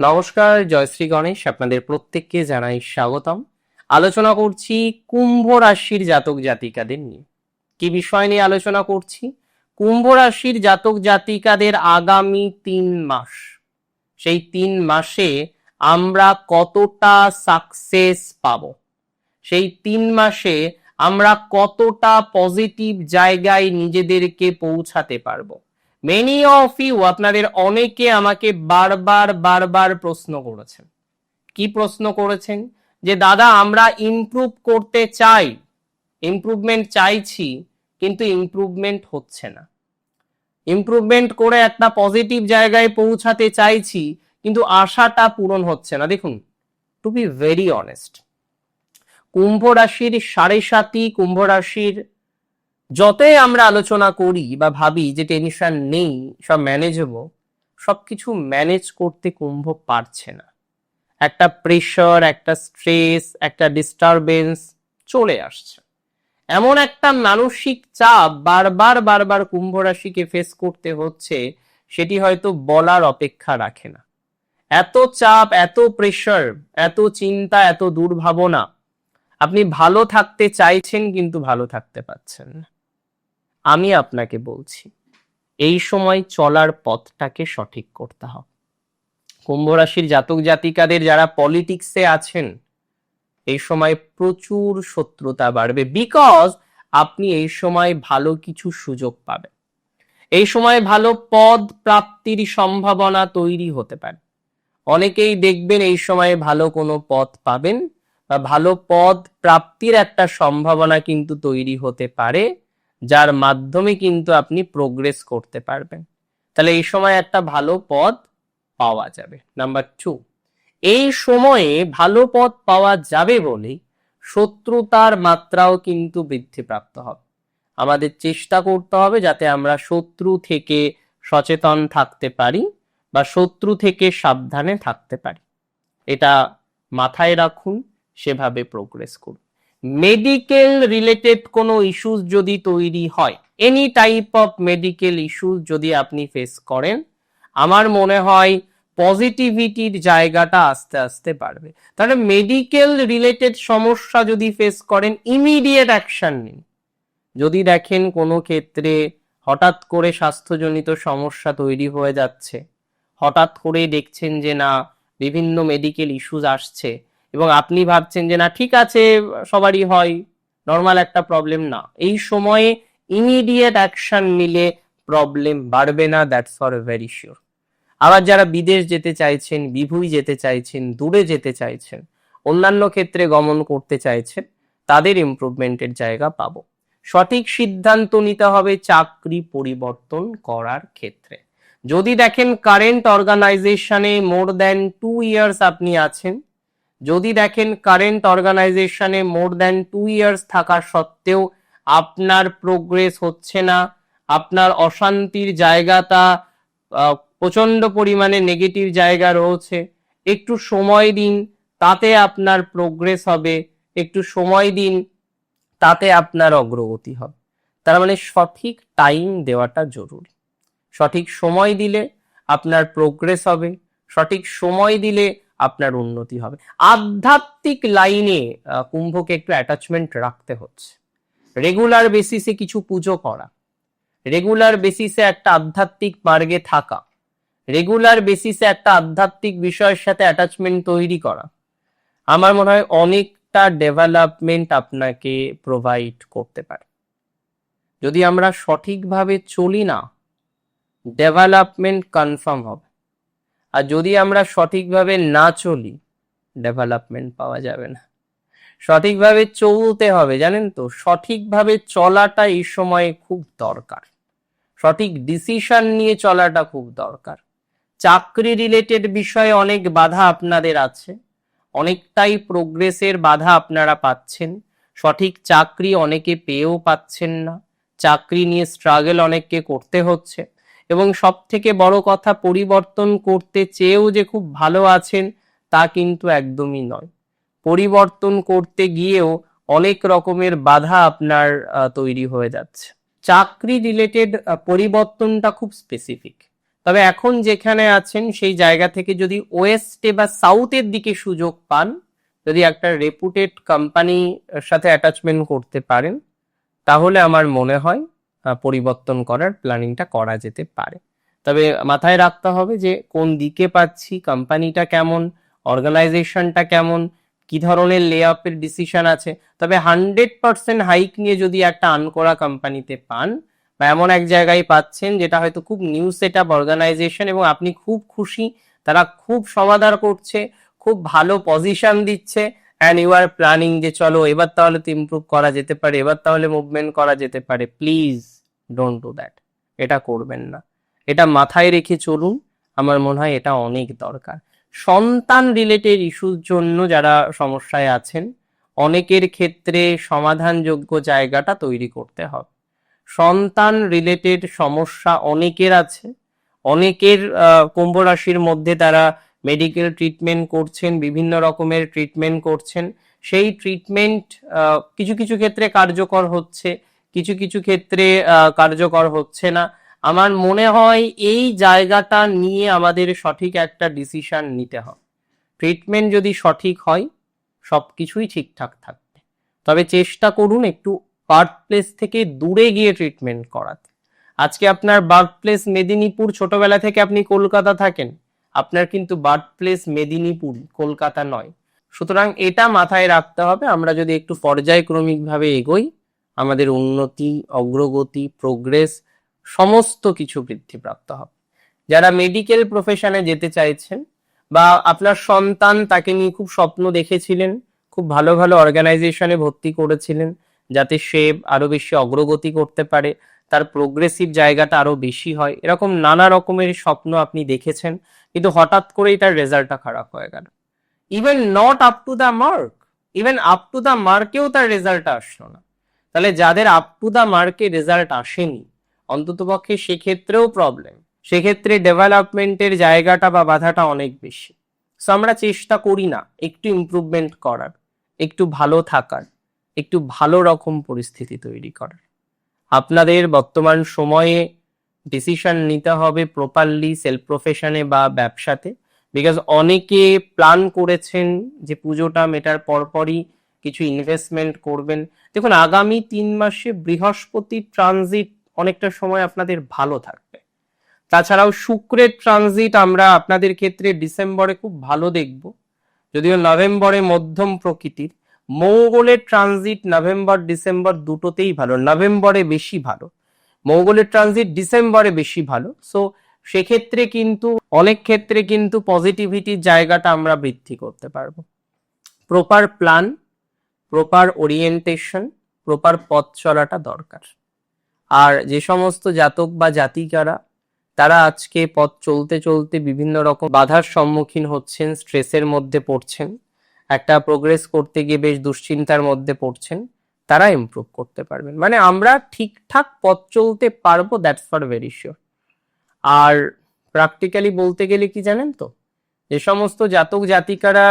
নমস্কার জয়শ্রী গণেশ। আপনাদের প্রত্যেককে জানাই স্বাগতম। আলোচনা করছি কুম্ভ রাশির জাতক জাতিকাদের নিয়ে। কি বিষয় নিয়ে আলোচনা করছি? কুম্ভ রাশির জাতক জাতিকাদের আগামী তিন মাস। সেই তিন মাসে আমরা কতটা সাকসেস পাব? সেই তিন মাসে আমরা কতটা পজিটিভ জায়গায় নিজেদেরকে পৌঁছাতে পারব? মেনি অফ ইউ আপনাদের অনেকে আমাকে বারবার বারবার প্রশ্ন করেছেন। কি প্রশ্ন করেছেন? যে, দাদা, আমরা ইমপ্রুভ করতে চাই। ইমপ্রুভমেন্ট চাইছি, কিন্তু ইমপ্রুভমেন্ট হচ্ছে না। ইমপ্রুভমেন্ট করে একটা পজিটিভ জায়গায় পৌঁছাতে চাইছি, কিন্তু আশাটা পূরণ হচ্ছে না। দেখুন টু বি ভেরি অনেস্ট কুম্ভ রাশির সাড়ে সাতি কুম্ভ রাশির যতই আমরা আলোচনা করি বা ভাবি যে টেনশন নেই, সব ম্যানেজেবল সবকিছু ম্যানেজ করতে কুম্ভ পারছে না। একটা প্রেশার একটা স্ট্রেস একটা ডিস্টারবেন্স চলে আসছে। এমন একটা মানসিক চাপ বারবার বারবার কুম্ভ রাশিকে ফেস করতে হচ্ছে, সেটি হয়তো বলার অপেক্ষা রাখে না। এত চাপ, এত প্রেশার এত চিন্তা, এত দুর্ভাবনা, আপনি ভালো থাকতে চাইছেন কিন্তু ভালো থাকতে পাচ্ছেন না। আমি আপনাকে বলছি, এই সময় চলার পথটাকে সঠিক করতে হবে। কুম্ভ রাশির জাতক জাতিকাদের যারা পলিটিক্সে আছেন, এই সময় প্রচুর শত্রুতা বাড়বে বিকজ আপনি এই সময় ভালো কিছু সুযোগ পাবেন। এই সময় ভালো পদ প্রাপ্তির সম্ভাবনা তৈরি হতে পারে। অনেকেই দেখবেন এই সময়ে ভালো কোনো পদ পাবেন বা ভালো পদ প্রাপ্তির একটা সম্ভাবনা কিন্তু তৈরি হতে পারে। যার মাধ্যমে কিন্তু আপনি প্রোগ্রেস করতে পারবেন। তাহলে এই সময় একটা ভালো পদ পাওয়া যাবে। নাম্বার টু এই সময়ে ভালো পদ পাওয়া যাবে বলেই শত্রুতার মাত্রাও কিন্তু বৃদ্ধিপ্রাপ্ত হবে। আমাদের চেষ্টা করতে হবে যাতে আমরা শত্রু থেকে সচেতন থাকতে পারি বা শত্রু থেকে সাবধানে থাকতে পারি। এটা মাথায় রাখুন, সেভাবে প্রোগ্রেস করুন। মেডিকেল রিলেটেড কোনো ইস্যুস যদি তৈরি হয় any type of medical issues যদি আপনি ফেস করেন, আমার মনে হয় পজিটিভিটির জায়গাটা আস্তে আস্তে বাড়বে। তাহলে মেডিকেল রিলেটেড সমস্যা যদি ফেস করেন ইমিডিয়েট অ্যাকশন নিন। যদি দেখেন কোনো ক্ষেত্রে হঠাৎ করে স্বাস্থ্যজনিত সমস্যা তৈরি হয়ে যাচ্ছে, হঠাৎ করে দেখছেন যে না, বিভিন্ন মেডিকেল ইস্যুস আসছে এবং আপনি ভাবছেন যে, না, ঠিক আছে, সবারই হয় নর্মাল একটা প্রবলেম না। এই সময়ে ইমিডিয়েট অ্যাকশন নিলে প্রবলেম বাড়বে না দ্যাটস ফর ভেরি শিওর আবার যারা বিদেশ যেতে চাইছেন, বিভুই যেতে চাইছেন, দূরে যেতে চাইছেন, অন্যান্য ক্ষেত্রে গমন করতে চাইছেন, তাদের ইমপ্রুভমেন্টের জায়গা পাবো। সঠিক সিদ্ধান্ত নিতে হবে চাকরি পরিবর্তন করার ক্ষেত্রে। যদি দেখেন কারেন্ট অর্গানাইজেশনে মোর দেন টু ইয়ার্স আপনি আছেন যদি দেখেন কারেন্ট অর্গানাইজেশনে মোর দেন টু ইয়ার্স থাকা সত্ত্বেও আপনার প্রোগ্রেস হচ্ছে না, আপনার অশান্তির জায়গাটা প্রচণ্ড পরিমাণে নেগেটিভ জায়গা রয়েছে, একটু সময় দিন, তাতে আপনার প্রোগ্রেস হবে, একটু সময় দিন, তাতে আপনার অগ্রগতি হবে। তার মানে সঠিক টাইম দেওয়াটা জরুরি। সঠিক সময় দিলে আপনার প্রোগ্রেস হবে, সঠিক সময় দিলে আপনার উন্নতি হবে। আধ্যাত্মিক লাইনে কুম্ভকে একটু অ্যাটাচমেন্ট রাখতে হচ্ছে। রেগুলার বেসিসে কিছু পুজো করা। রেগুলার বেসিসে একটা আধ্যাত্মিক মার্গে থাকা। রেগুলার বেসিসে একটা আধ্যাত্মিক বিষয়ের সাথে অ্যাটাচমেন্ট তৈরি করা। আমার মনে হয় অনেকটা ডেভেলপমেন্ট আপনাকে প্রোভাইড করতে পারে। যদি আমরা সঠিকভাবে চলি না ডেভেলপমেন্ট কনফার্ম হবে। আর যদি আমরা সঠিকভাবে না চলি ডেভেলপমেন্ট পাওয়া যাবে না। সঠিকভাবে চলতে হবে, জানেন তো? সঠিকভাবে চলাটা এই সময়ে খুব দরকার। সঠিক ডিসিশন নিয়ে চলাটা খুব দরকার। চাকরি রিলেটেড বিষয়ে অনেক বাধা আপনাদের আছে। অনেকটাই প্রোগ্রেসের বাধা আপনারা পাচ্ছেন। সঠিক চাকরি অনেকে পেয়েও পাচ্ছেন না। চাকরি নিয়ে স্ট্রাগল অনেককে করতে হচ্ছে। এবং সব থেকে বড় কথা পরিবর্তন করতে চেয়েও যে খুব ভালো আছেন, তা কিন্তু একদমই নয়। পরিবর্তন করতে গিয়েও অনেক রকমের বাধা আপনার তৈরি হয়ে যাচ্ছে। চাকরি রিলেটেড পরিবর্তনটা খুব স্পেসিফিক তবে এখন যেখানে আছেন, সেই জায়গা থেকে যদি ওয়েস্টে বা সাউথের দিকে সুযোগ পান, যদি একটা রেপুটেড কোম্পানির সাথে অ্যাটাচমেন্ট করতে পারেন, তাহলে আমার মনে হয় পরিবর্তন করার প্ল্যানিংটা করা যেতে পারে। তবে মাথায় রাখতে হবে যে কোন দিকে পাচ্ছি, কোম্পানিটা কেমন, অর্গানাইজেশনটা কেমন, কি ধরনের লে আপের ডিসিশন আছে। তবে হান্ড্রেড পার্সেন্ট হাইক নিয়ে যদি একটা আনকোরা কোম্পানিতে পান, বা এমন এক জায়গায় পাচ্ছেন যেটা হয়তো খুব নিউ সেট আপ অর্গানাইজেশন এবং আপনি খুব খুশি, তারা খুব সমাধান করছে, খুব ভালো পজিশন দিচ্ছে অ্যান্ড ইউ আর প্ল্যানিং যে চলো, এবার তাহলে তো ইমপ্রুভ করা যেতে পারে, এবার তাহলে মুভমেন্ট করা যেতে পারে। প্লিজ ডোন্ট ডু দ্যাট এটা করবেন না। এটা মাথায় রেখে চলুন, আমার মনে হয় এটা অনেক দরকার। সন্তান রিলেটেড ইস্যুর জন্য যারা সমস্যায় আছেন, অনেকের ক্ষেত্রে সমাধানযোগ্য জায়গাটা তৈরি করতে হবে। সন্তান রিলেটেড সমস্যা অনেকের আছে, অনেকের কুম্ভ রাশির মধ্যে তারা মেডিকেল ট্রিটমেন্ট করছেন, বিভিন্ন রকমের ট্রিটমেন্ট করছেন। সেই ট্রিটমেন্ট কিছু কিছু ক্ষেত্রে কার্যকর হচ্ছে, কিছু কিছু ক্ষেত্রে কার্যকর হচ্ছে না। আমার মনে হয় এই জায়গাটা নিয়ে আমাদের সঠিক একটা ডিসিশন নিতে হবে। ট্রিটমেন্ট যদি সঠিক হয়, সবকিছুই ঠিকঠাক থাকবে। তবে চেষ্টা করুন একটু বার্থ প্লেস থেকে দূরে গিয়ে ট্রিটমেন্ট করাতে। আজকে আপনার বার্থ প্লেস মেদিনীপুর ছোটবেলা থেকে আপনি কলকাতা থাকেন আপনার কিন্তু বার্থ প্লেস মেদিনীপুর, কলকাতা নয়। সুতরাং এটা মাথায় রাখতে হবে, আমরা যদি একটু পর্যায়ক্রমিকভাবে এগোই, আমাদের উন্নতি, অগ্রগতি প্রোগ্রেস সমস্ত কিছু বৃদ্ধিপ্রাপ্ত হবে। যারা মেডিকেল প্রফেশনে যেতে চাইছেন বা আপনার সন্তান তাকে নিয়ে খুব স্বপ্ন দেখেছিলেন, খুব ভালো ভালো অর্গানাইজেশনে ভর্তি করেছিলেন, যাতে সে আরও বেশি অগ্রগতি করতে পারে তার প্রোগ্রেসিভ জায়গাটা আরও বেশি হয়। এরকম নানা রকমের স্বপ্ন আপনি দেখেছেন, কিন্তু হঠাৎ করেই তার রেজাল্টটা খারাপ হয়ে গেল। Even not up to the mark even up to the মার্কেও তার রেজাল্টটা আসলো না। তাহলে যাদের আপ টু দ্য মার্কে রেজাল্ট আসেনি, অন্ততপক্ষে সেক্ষেত্রেও প্রবলেম সেক্ষেত্রে ডেভেলপমেন্টের জায়গাটা বা বাধাটা অনেক বেশি। সো আমরা চেষ্টা করি না একটু ইমপ্রুভমেন্ট করার, একটু ভালো থাকার, একটু ভালো রকম পরিস্থিতি তৈরি করার। আপনাদের বর্তমান সময়ে ডিসিশন নিতে হবে প্রপারলি সেলফ প্রফেশনে বা ব্যবসাতে। বিকজ অনেকে প্ল্যান করেছেন যে পুজোটা মেটার পরপরই কিছু ইনভেস্টমেন্ট করবেন। দেখুন, আগামী তিন মাসে বৃহস্পতি ট্রানজিট অনেকটা সময় আপনাদের ভালো থাকবে। তাছাড়াও শুক্রের ট্রানজিট আমরা আপনাদের ক্ষেত্রে ডিসেম্বরে খুব ভালো দেখব। যদিও নভেম্বরে মধ্যম প্রকৃতির। মঙ্গলের ট্রানজিট নভেম্বর, ডিসেম্বর দুটোতেই ভালো, নভেম্বরে বেশি ভালো। মঙ্গলের ট্রানজিট ডিসেম্বরে বেশি ভালো। সো সেক্ষেত্রে কিন্তু, অনেক ক্ষেত্রে কিন্তু পজিটিভিটির জায়গাটা আমরা বৃদ্ধি করতে পারব। Proper plan proper orientation proper পথ চলাটা দরকার। আর যে সমস্ত জাতক বা জাতিকারা, তারা আজকে পথ চলতে চলতে বিভিন্ন রকম বাধার সম্মুখীন হচ্ছেন স্ট্রেসের মধ্যে পড়ছেন। একটা প্রোগ্রেস করতে গিয়ে বেশ দুশ্চিন্তার মধ্যে পড়ছেন, তারা ইমপ্রুভ করতে পারবেন। মানে আমরা ঠিকঠাক পথ চলতে পারব দ্যাটস ফর ভেরি শিওর আর প্র্যাকটিক্যালি বলতে গেলে কি জানেন তো? যে সমস্ত জাতক জাতিকারা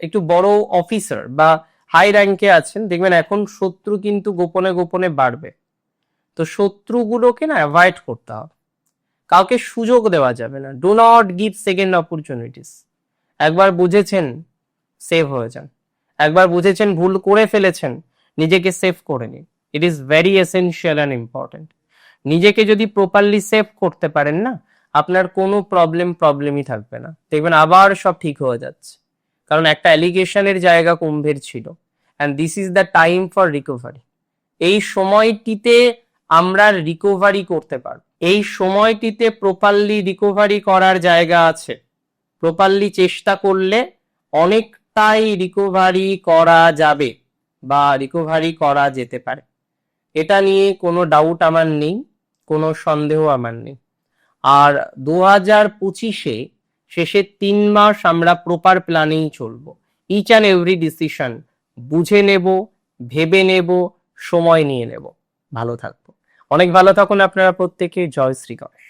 একটু বড় অফিসার বা হাই র্যাঙ্কে আছেন, দেখবেন এখন শত্রু কিন্তু গোপনে গোপনে বাড়বে। তো শত্রুগুলোকে না অ্যাভয়েড করতে হবে। কাউকে সুযোগ দেওয়া যাবে না। Do not give second opportunities একবার বুঝেছেন সেভ হয়ে যান একবার বুঝেছেন, ভুল করে ফেলেছেন, নিজেকে সেভ করে নিন। It is very essential and important নিজেকে যদি প্রপারলি সেভ করতে পারেন না, আপনার কোনো প্রবলেম প্রবলেমই থাকবে না। দেখবেন আবার সব ঠিক হয়ে যাচ্ছে। কারণ একটা অ্যালিগেশনের জায়গা কুম্ভের ছিল। And this is the time for recovery এই সময়টিতে আমরা রিকভারি করতে পারব। এই সময়টিতে প্রপারলি রিকভারি করার জায়গা আছে। প্রপারলি চেষ্টা করলে অনেকটাই রিকোভারি করা যাবে বা রিকোভারি করা যেতে পারে। এটা নিয়ে কোনো ডাউট আমার নেই, কোনো সন্দেহ আমার নেই। আর দু হাজার পঁচিশে শেষের তিন মাস আমরা প্রপার প্ল্যানেই চলবো। ইচ অ্যান্ড এভরি ডিসিশন বুঝে নেব, ভেবে নেব, সময় নিয়ে নেব। ভালো থাকব। অনেক ভালো থাকুন আপনারা প্রত্যেকে। জয় শ্রী গণেশ।